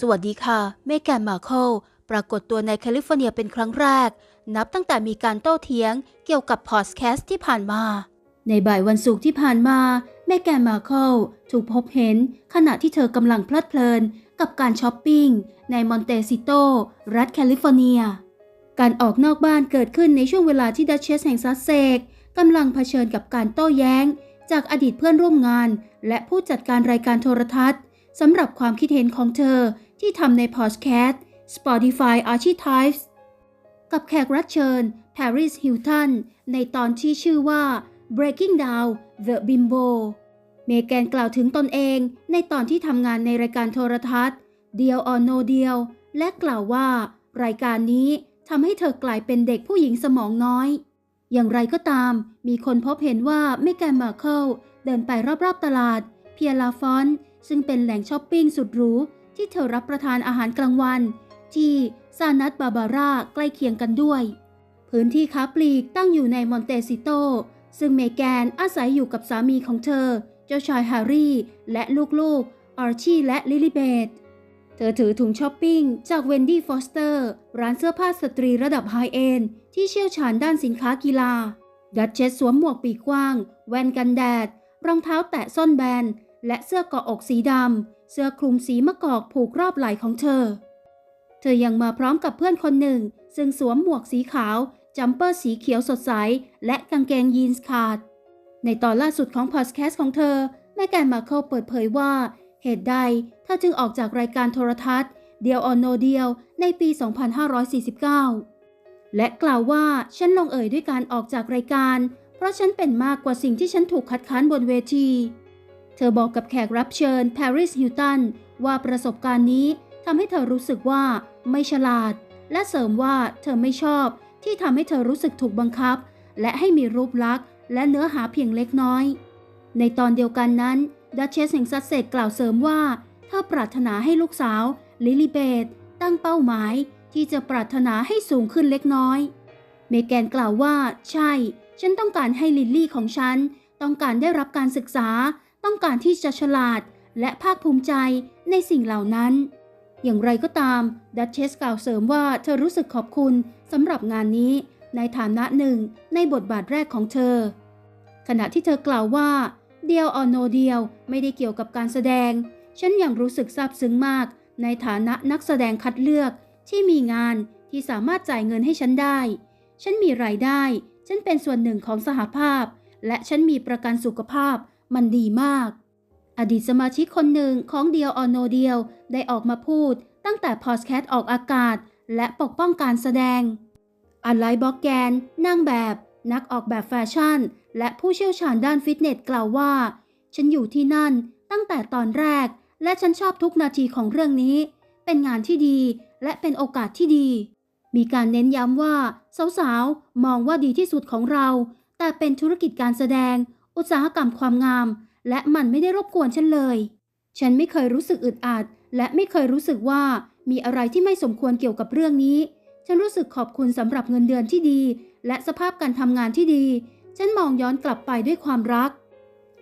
สวัสดีค่ะ เมแกนมาร์เคิลปรากฏตัวในแคลิฟอร์เนียเป็นครั้งแรก นับตั้งแต่มีการโต้เถียงเกี่ยวกับพอดแคสต์ที่ผ่านมา ในบ่ายวันศุกร์ที่ผ่านมา เมแกนมาร์เคิลถูกพบเห็นขณะที่เธอกำลังเพลิดเพลินกับการช้อปปิ้งในมอนเตซิโต รัฐแคลิฟอร์เนีย การออกนอกบ้านเกิดขึ้นในช่วงเวลาที่ดัชเชสแห่งซัสเซกกำลังเผชิญกับการโต้แย้ง จากอดีตเพื่อนร่วมงาน และผู้จัดการรายการโทรทัศน์ สำหรับความคิดเห็นของเธอที่ทำในพอดแคสต์ Spotify Archives กับแขกรับเชิญ Paris Hilton ในตอนที่ชื่อว่า Breaking Down the Bimbo เมแกนกล่าวถึงตนเองในตอนที่ทำงานในรายการโทรทัศน์ Deal or No Deal และกล่าวว่า รายการนี้ทำให้เธอกลายเป็นเด็กผู้หญิงสมองน้อย อย่างไรก็ตาม มีคนพบเห็นว่าเมแกนมาเคิลเดินไปรอบๆตลาด เพียลาฟอน ซึ่งเป็นแหล่งช้อปปิ้งสุดหรูที่เธอรับประทานอาหารกลางวัน ที่ซานัตบาบาร่าใกล้เคียงกันด้วย พื้นที่ค้าปลีกตั้งอยู่ในมอนเตซิโต ซึ่งเมแกนอาศัยอยู่กับสามีของเธอ เจ้าชายแฮร์รี่ และลูกๆ อาร์ชี่และลิลิเบธเธอถือถุงช้อปปิ้งจากเวนดี้ฟอสเตอร์ ร้านเสื้อผ้าสตรีระดับไฮเอนด์ที่เชี่ยวชาญด้านสินค้ากีฬา ดัชเชสสวมหมวกปีกกว้าง แว่นกันแดด รองเท้าแตะส้นแบน และเสื้อเกาะอกสีดำ เสื้อคลุมสีมะกอกผูกรอบไหล่ของเธอ เธอยังมาพร้อมกับเพื่อนคนหนึ่ง ซึ่งสวมหมวกสีขาว จัมเปอร์สีเขียวสดใส และกางเกงยีนส์ขาด ในตอนล่าสุดของพอดแคสต์ของเธอ แม่แกนมาเคิลเปิดเผยว่า เหตุใดเธอจึงออกจากรายการโทรทัศน์เดียวออนโนเดียวในปี 2549 และกล่าวว่าฉันลงเอ่ยด้วยการออกจากรายการ เพราะฉันเป็นมากกว่าสิ่งที่ฉันถูกคัดค้านบนเวที ธอบอกกับแขกรับเชิญ Paris Hilton ว่าประสบการณ์นี้ทำให้เธอรู้สึกว่าไม่ฉลาด และเสริมว่าเธอไม่ชอบที่ทำให้เธอรู้สึกถูกบังคับ และให้มีรูปลักษณ์ และเนื้อหาเพียงเล็กน้อย ในตอนเดียวกันนั้นดัชเชสแห่งซัสเซกกล่าวเสริมว่า เธอปรารถนาให้ลูกสาว ลิลิเบธตั้งเป้าหมายที่จะปรารถนาให้สูงขึ้นเล็กน้อย เมแกนกล่าวว่า ใช่ ฉันต้องการให้ลิลลี่ของฉัน ต้องการได้รับการศึกษา ต้องการที่จะฉลาดและภาคภูมิใจในสิ่งเหล่านั้น อย่างไรก็ตาม ดัชเชสกล่าวเสริมว่าเธอรู้สึกขอบคุณสำหรับงานนี้ ในฐานะหนึ่งในบทบาทแรกของเธอ ขณะที่เธอกล่าวว่า เดียวออโนเดียวไม่ได้เกี่ยวกับการแสดง ฉันยังรู้สึกซาบซึ้งมาก ในฐานะนักแสดงคัดเลือกที่มีงานที่สามารถจ่ายเงินให้ฉันได้ ฉันมีรายได้ ฉันเป็นส่วนหนึ่งของสหภาพ และฉันมีประกันสุขภาพ มันดีมาก อดีตสมาชิกคนหนึ่งของเดียวออโนเดียวได้ออกมาพูดตั้งแต่พอดแคสต์ออกอากาศ และปกป้องการแสดงอันไลบ็อกแกนนางแบบ นักออกแบบแฟชั่น และผู้เชี่ยวชาญด้านฟิตเนสกล่าวว่า ฉันอยู่ที่นั่นตั้งแต่ตอนแรก และฉันชอบทุกนาทีของเรื่องนี้ เป็นงานที่ดีและเป็นโอกาสที่ดี มีการเน้นย้ำว่า สาวๆ มองว่าดีที่สุดของเรา แต่เป็นธุรกิจการแสดง อุตสาหกรรมความงาม และมันไม่ได้รบกวนฉันเลย ฉันไม่เคยรู้สึกอึดอัดและไม่เคยรู้สึกว่ามีอะไรที่ไม่สมควรเกี่ยวกับเรื่องนี้ ฉันรู้สึกขอบคุณสำหรับเงินเดือนที่ดี และสภาพการทำงานที่ดี ฉันมองย้อนกลับไปด้วยความรัก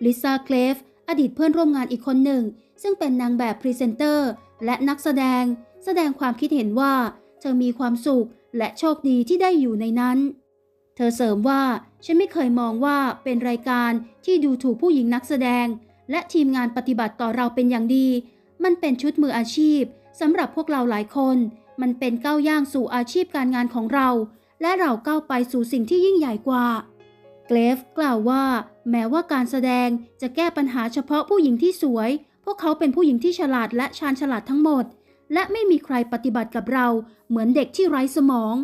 ลิซ่าเคลฟ อดีตเพื่อนร่วมงานอีกคนหนึ่ง ซึ่งเป็นนางแบบพรีเซนเตอร์และนักแสดง แสดงความคิดเห็นว่า เธอมีความสุขและโชคดีที่ได้อยู่ในนั้น เธอเสริมว่า ฉันไม่เคยมองว่าเป็นรายการที่ดูถูกผู้หญิงนักแสดง และทีมงานปฏิบัติต่อเราเป็นอย่างดี มันเป็นชุดมืออาชีพสำหรับพวกเราหลายคน มันเป็นก้าวย่างสู่อาชีพการงานของเรา และเราก้าวไปสู่สิ่งที่ยิ่งใหญ่กว่า เกรฟกล่าวว่า แม้ว่าการแสดงจะแก้ปัญหาเฉพาะผู้หญิงที่สวย พวกเขาเป็นผู้หญิงที่ฉลาดและชาญฉลาดทั้งหมด และไม่มีใครปฏิบัติกับเราเหมือนเด็กที่ไร้สมอง